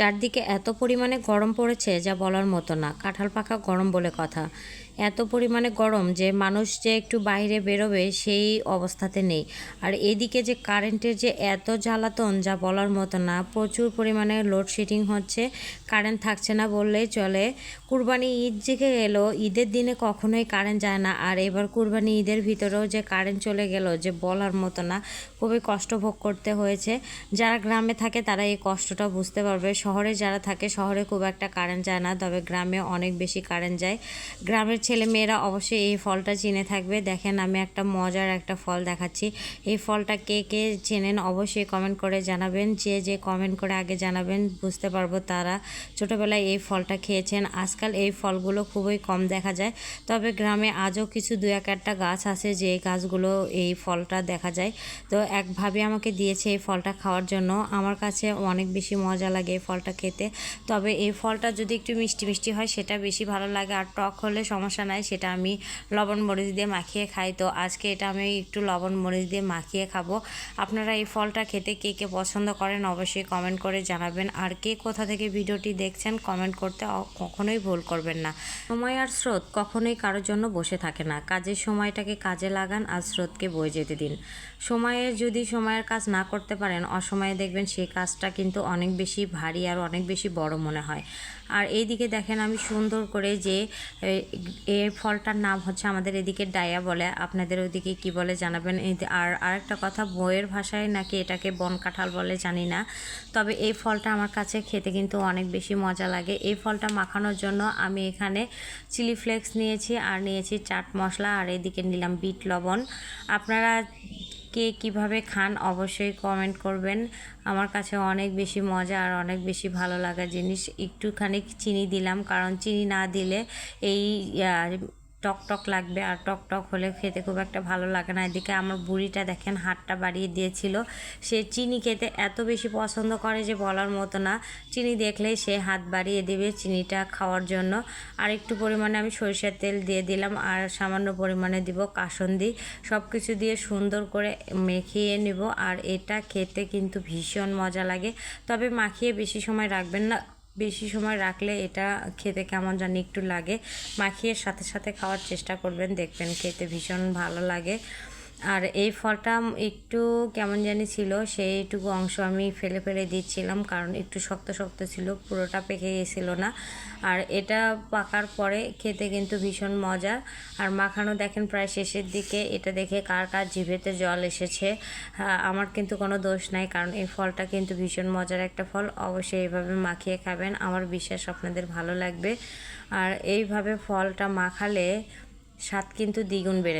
চারদিকে এত পরিমাণে গরম পড়েছে যা বলার মতো না। কাঁঠাল পাকা গরম বলে কথা। এত পরিমাণে গরম যে মানুষ যে একটু বাইরে বেরোবে সেই অবস্থাতে নেই। আর এদিকে যে কারেন্টের যে এত জ্বালাতন যা বলার মতো না, প্রচুর পরিমাণে লোডশেডিং হচ্ছে কারেন্ট থাকছে না বললেই চলে। কুরবানি ঈদ জেগে গেল ঈদের দিনে কখনোই কারেন্ট যায় না। আর এবার কুরবানি ঈদের ভিতরেও যে কারেন্ট চলে গেল যে বলার মতো না, খুবই কষ্ট ভোগ করতে হয়েছে। যারা গ্রামে থাকে তারা এই কষ্টটা বুঝতে পারবে। শহরে যারা থাকে, শহরে খুব একটা কারেন্ট যায় না, তবে গ্রামে অনেক বেশি কারেন্ট যায়। গ্রামের ছেলে মেয়েরা অবশ্যই এই ফলটা চিনে থাকবে। দেখেন আমি একটা মজার একটা ফল দেখাচ্ছি। এই ফলটা কে কে চেনেন অবশ্যই কমেন্ট করে জানাবেন। যে যে কমেন্ট করে আগে জানাবেন, বুঝতে পারব তারা ছোটোবেলায় এই ফলটা খেয়েছেন। আজকাল এই ফলগুলো খুবই কম দেখা যায়। তবে গ্রামে আজও কিছু দু এক একটা গাছ আছে যে গাছগুলো এই ফলটা দেখা যায়। তো এক ভাবি আমাকে দিয়েছে এই ফলটা খাওয়ার জন্য। আমার কাছে অনেক বেশি মজা লাগে এই ফলটা খেতে। তবে এই ফলটা যদি একটু মিষ্টি মিষ্টি হয়, সেটা বেশি ভালো লাগে। আর টক হলে সমস্যা নাই, সেটা আমি লবণ মরিচ দিয়ে মাখিয়ে খাই। তো আজকে এটা আমি একটু লবণ মরিচ দিয়ে মাখিয়ে খাব। আপনারা এই ফলটা খেতে কে কে পছন্দ করেন অবশ্যই কমেন্ট করে জানাবেন। আর কে কোথা থেকে ভিডিওটি দেখছেন কমেন্ট করতে কখনোই ভুল করবেন না। সময় আর স্রোত কখনোই কারোর জন্য বসে থাকে না। কাজের সময়টাকে কাজে লাগান আর স্রোতকে বয়ে যেতে দিন। সময়ে যদি সময়ের কাজ না করতে পারেন, অসময়ে দেখবেন সেই কাজটা কিন্তু অনেক বেশি ভারী আর অনেক বেশি বড় মনে হয়। আর এইদিকে দেখেন আমি সুন্দর করে যে এই ফলটার নাম হচ্ছে আমাদের এদিকে ডায়া বলে। আপনাদের ওইদিকে কি বলে জানাবেন? আর আরেকটা কথা, বইয়ের ভাষায় নাকি এটাকে বন কাঁঠাল বলে জানি না। তবে এই ফলটা আমার কাছে খেতে কিন্তু অনেক বেশি মজা লাগে। এই ফলটা মাখানোর জন্য আমি এখানে চিলি ফ্লেক্স নিয়েছি আর নিয়েছি চাট মশলা আর এদিকে নিলাম বিট লবণ। আপনারা কে কীভাবে খান অবশ্যই কমেন্ট করবেন। আমার কাছে অনেক বেশি মজা আর অনেক বেশি ভালো লাগা জিনিস। একটুখানি চিনি দিলাম, কারণ চিনি না দিলে এই টক টক লাগবে আর টক টক হলে খেতে খুব একটা ভালো লাগে না। এদিকে আমার বুড়িটা দেখেন হাতটা বাড়িয়ে দিয়েছিল। সে চিনি খেতে এত বেশি পছন্দ করে যে বলার মতো না। চিনি দেখলেই সে হাত বাড়িয়ে দেবে চিনিটা খাওয়ার জন্য। আর একটু পরিমাণে আমি সরিষার তেল দিয়ে দিলাম আর সামান্য পরিমাণে দিব কাসন্দি। সব কিছু দিয়ে সুন্দর করে মেখিয়ে নিব আর এটা খেতে কিন্তু ভীষণ মজা লাগে। তবে মাখিয়ে বেশি সময় রাখবেন না। বেশি সময় রাখলে এটা খেতে কেমন জানি একটু লাগে। মাখিয়ে সাথে সাথে খাওয়ার চেষ্টা করবেন, দেখবেন খেতে ভীষণ ভালো লাগে। আর এই ফলটা একটু কেমন জানি ছিল সেইটুকু অংশ আমি ফেলে ফেলে দিচ্ছিলাম কারণ একটু শক্ত শক্ত ছিল পুরোটা পেকে গেছিল না। আর এটা পাকার পরে খেতে কিন্তু ভীষণ মজা। আর মাখানো দেখেন প্রায় শেষের দিকে এটা দেখে কার কার জিভেতে জল এসেছে। হ্যাঁ, আমার কিন্তু কোনো দোষ নাই কারণ এই ফলটা কিন্তু ভীষণ মজার একটা ফল অবশ্যই এইভাবে মাখিয়ে খাবেন। আমার বিশ্বাস আপনাদের ভালো লাগবে। আর এইভাবে ফলটা মাখালে স্বাদ কিন্তু দ্বিগুণ বেড়ে